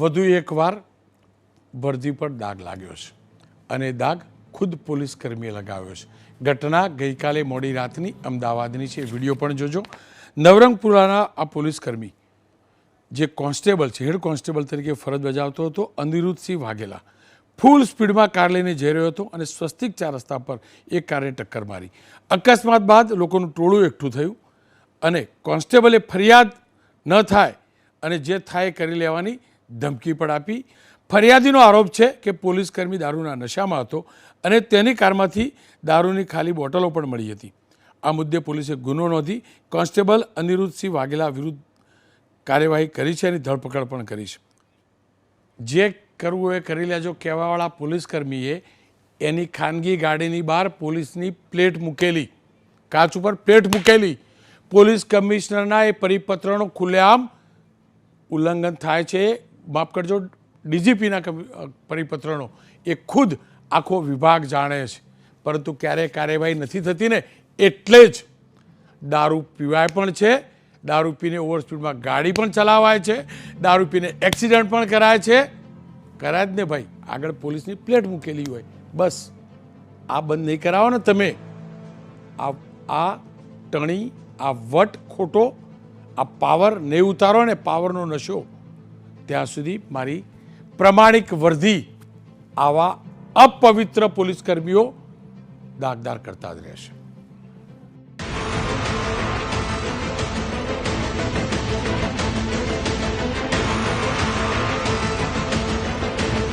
વધુ એકવાર વર્દી પર દાગ લાગ્યો છે અને દાગ ખુદ પોલીસ કર્મીએ લગાવ્યો છે. ઘટના ગઈકાલે મોડી રાતની અમદાવાદની છે. વીડિયો પણ જોજો. નવરંગપુરાના આ પોલીસ કર્મી જે કોન્સ્ટેબલ છે, હેડ કોન્સ્ટેબલ તરીકે ફરજ બજાવતો હતો, અનિરુદ્ધસિંહ વાઘેલા. ફૂલ સ્પીડમાં કાર લઈને જઈ રહ્યો હતો અને સ્વસ્તિક ચાર રસ્તા પર એક કારે ટક્કર મારી. અકસ્માત બાદ લોકોનું ટોળું એકઠું થયું અને કોન્સ્ટેબલે ફરિયાદ ન થાય અને જે થાય કરી લેવાની ધમકી પણ આપી. ફરિયાદીનો આરોપ છે કે પોલીસ કર્મી દારૂના નશામાં હતો અને તેની કારમાંથી દારૂની ખાલી બોટલો પણ મળી હતી. આ મુદ્દે પોલીસે ગુનો નોંધી કોન્સ્ટેબલ અનિરુદ્ધસિંહ વાઘેલા વિરુદ્ધ કાર્યવાહી કરી છે અને ધરપકડ પણ કરી છે. જે કરવું એ કરી લેજો કહેવાવાળા પોલીસકર્મીએ એની ખાનગી ગાડીની બહાર પોલીસની પ્લેટ મૂકેલી, કાચ ઉપર પ્લેટ મૂકેલી. પોલીસ કમિશનરના એ પરિપત્રનો ખુલ્લેઆમ ઉલ્લંઘન થાય છે માફ કરજો, ડીજીપીના પરિપત્રનો. એ ખુદ આખો વિભાગ જાણે છે. પરંતુ ક્યારેય કાર્યવાહી નથી થતી ને, એટલે જ દારૂ પીવાય પણ છે, દારૂ પીને ઓવરસ્પીડમાં ગાડી પણ ચલાવાય છે, દારૂ પીને એક્સિડન્ટ પણ કરાય છે. કરાય જ ને ભાઈ. આગળ પોલીસની પ્લેટ મૂકેલી હોય. બસ. આ બંધ નહીં કરાવો ને તમે. આ આ ટણી, આ વટ ખોટો, આ પાવર નહીં ઉતારો ને પાવરનો નશો. त्या सुधी मारी प्रमाणिक वर्दी आवा अपवित्र पुलिसकर्मी दागदार करता रह